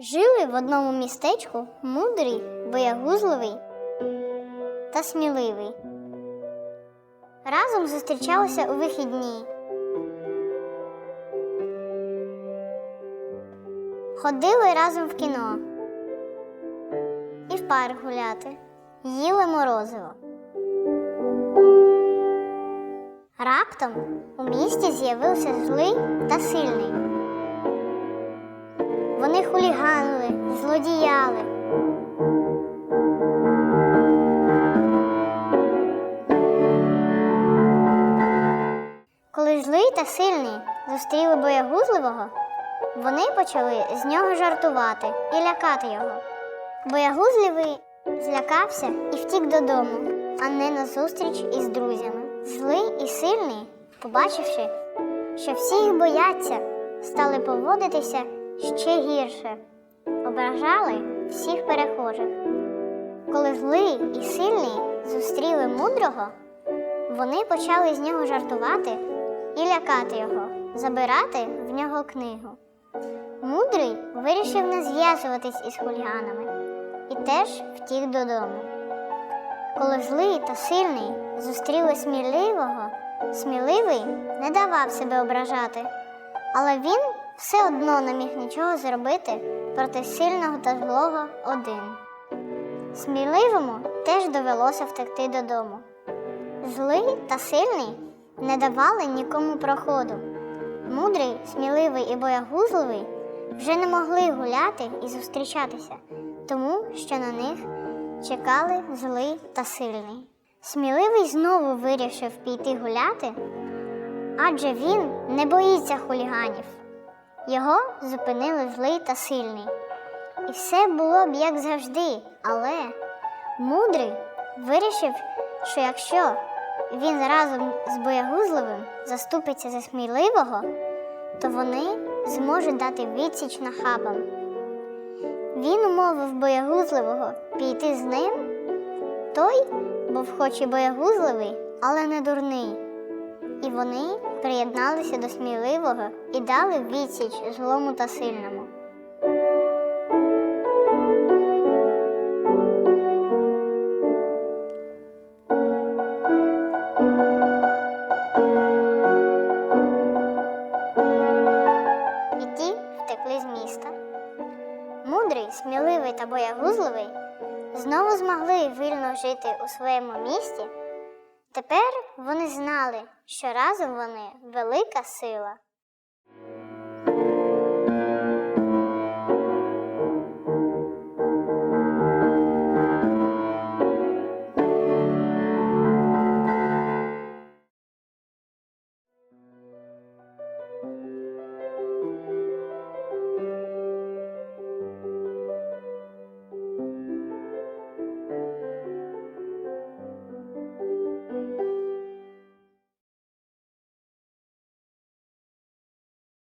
Жили в одному містечку мудрий, боягузливий та сміливий. Разом зустрічалися у вихідні. Ходили разом в кіно і в парк гуляти, їли морозиво. Раптом у місті з'явився злий та сильний. Хуліганили, злодіяли. Коли злий та сильний зустріли боягузливого, вони почали з нього жартувати і лякати його. Боягузливий злякався і втік додому, а не на зустріч із друзями. Злий і сильний, побачивши, що всі їх бояться, стали поводитися ще гірше, ображали всіх перехожих. Коли злий і сильний зустріли мудрого, вони почали з нього жартувати і лякати його, забирати в нього книгу. Мудрий вирішив не зв'язуватись із хуліганами і теж втік додому. Коли злий та сильний зустріли сміливого, сміливий не давав себе ображати, але він все одно не міг нічого зробити проти сильного та злого один. Сміливому теж довелося втекти додому. Злий та сильний не давали нікому проходу. Мудрий, сміливий і боягузливий вже не могли гуляти і зустрічатися, тому що на них чекали злий та сильний. Сміливий знову вирішив піти гуляти, адже він не боїться хуліганів. Його зупинили злий та сильний. І все було б як завжди, але мудрий вирішив, що якщо він разом з боягузливим заступиться за сміливого, то вони зможуть дати відсіч нахабам. Він умовив боягузливого піти з ним. Той був хоч і боягузливий, але не дурний. І вони приєдналися до сміливого і дали відсіч злому та сильному. І ті втекли з міста. Мудрий, сміливий та боягузливий знову змогли вільно жити у своєму місті. Тепер вони знали, що разом вони велика сила.